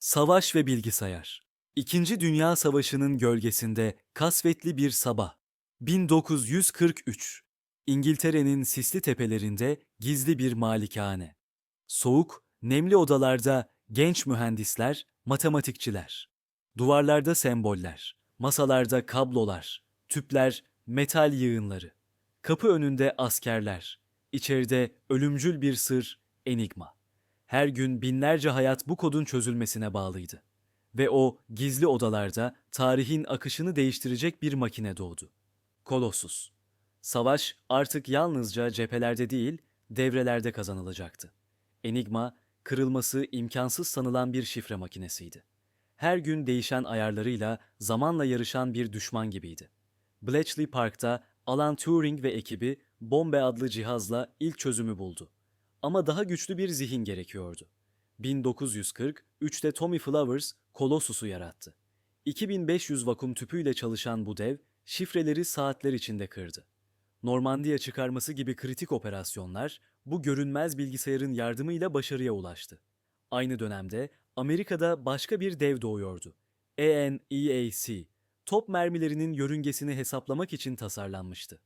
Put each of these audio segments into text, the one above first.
Savaş ve bilgisayar. İkinci Dünya Savaşı'nın gölgesinde kasvetli bir sabah. 1943. İngiltere'nin sisli tepelerinde gizli bir malikane. Soğuk, nemli odalarda genç mühendisler, matematikçiler. Duvarlarda semboller, masalarda kablolar, tüpler, metal yığınları. Kapı önünde askerler, içeride ölümcül bir sır, enigma. Her gün binlerce hayat bu kodun çözülmesine bağlıydı. Ve o gizli odalarda tarihin akışını değiştirecek bir makine doğdu. Kolossus. Savaş artık yalnızca cephelerde değil, devrelerde kazanılacaktı. Enigma, kırılması imkansız sanılan bir şifre makinesiydi. Her gün değişen ayarlarıyla zamanla yarışan bir düşman gibiydi. Bletchley Park'ta Alan Turing ve ekibi Bombe adlı cihazla ilk çözümü buldu. Ama daha güçlü bir zihin gerekiyordu. 1943'te Tommy Flowers Colossus'u yarattı. 2500 vakum tüpüyle çalışan bu dev şifreleri saatler içinde kırdı. Normandiya çıkarması gibi kritik operasyonlar bu görünmez bilgisayarın yardımıyla başarıya ulaştı. Aynı dönemde Amerika'da başka bir dev doğuyordu. ENEAC, top mermilerinin yörüngesini hesaplamak için tasarlanmıştı.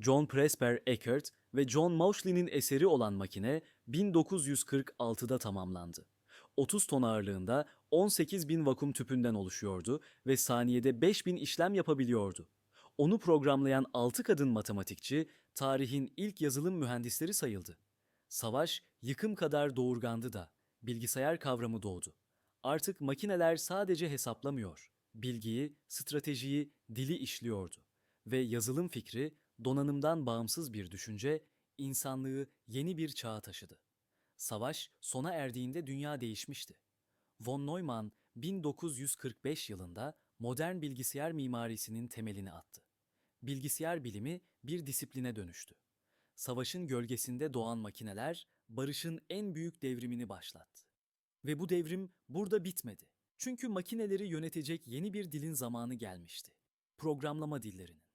John Presper Eckert ve John Mauchly'nin eseri olan makine 1946'da tamamlandı. 30 ton ağırlığında 18 bin vakum tüpünden oluşuyordu ve saniyede 5000 işlem yapabiliyordu. Onu programlayan 6 kadın matematikçi tarihin ilk yazılım mühendisleri sayıldı. Savaş yıkım kadar doğurgandı da bilgisayar kavramı doğdu. Artık makineler sadece hesaplamıyor, bilgiyi, stratejiyi, dili işliyordu ve yazılım fikri donanımdan bağımsız bir düşünce insanlığı yeni bir çağa taşıdı. Savaş sona erdiğinde dünya değişmişti. Von Neumann 1945 yılında modern bilgisayar mimarisinin temelini attı. Bilgisayar bilimi bir disipline dönüştü. Savaşın gölgesinde doğan makineler barışın en büyük devrimini başlattı. Ve bu devrim burada bitmedi. Çünkü makineleri yönetecek yeni bir dilin zamanı gelmişti. Programlama dillerinin.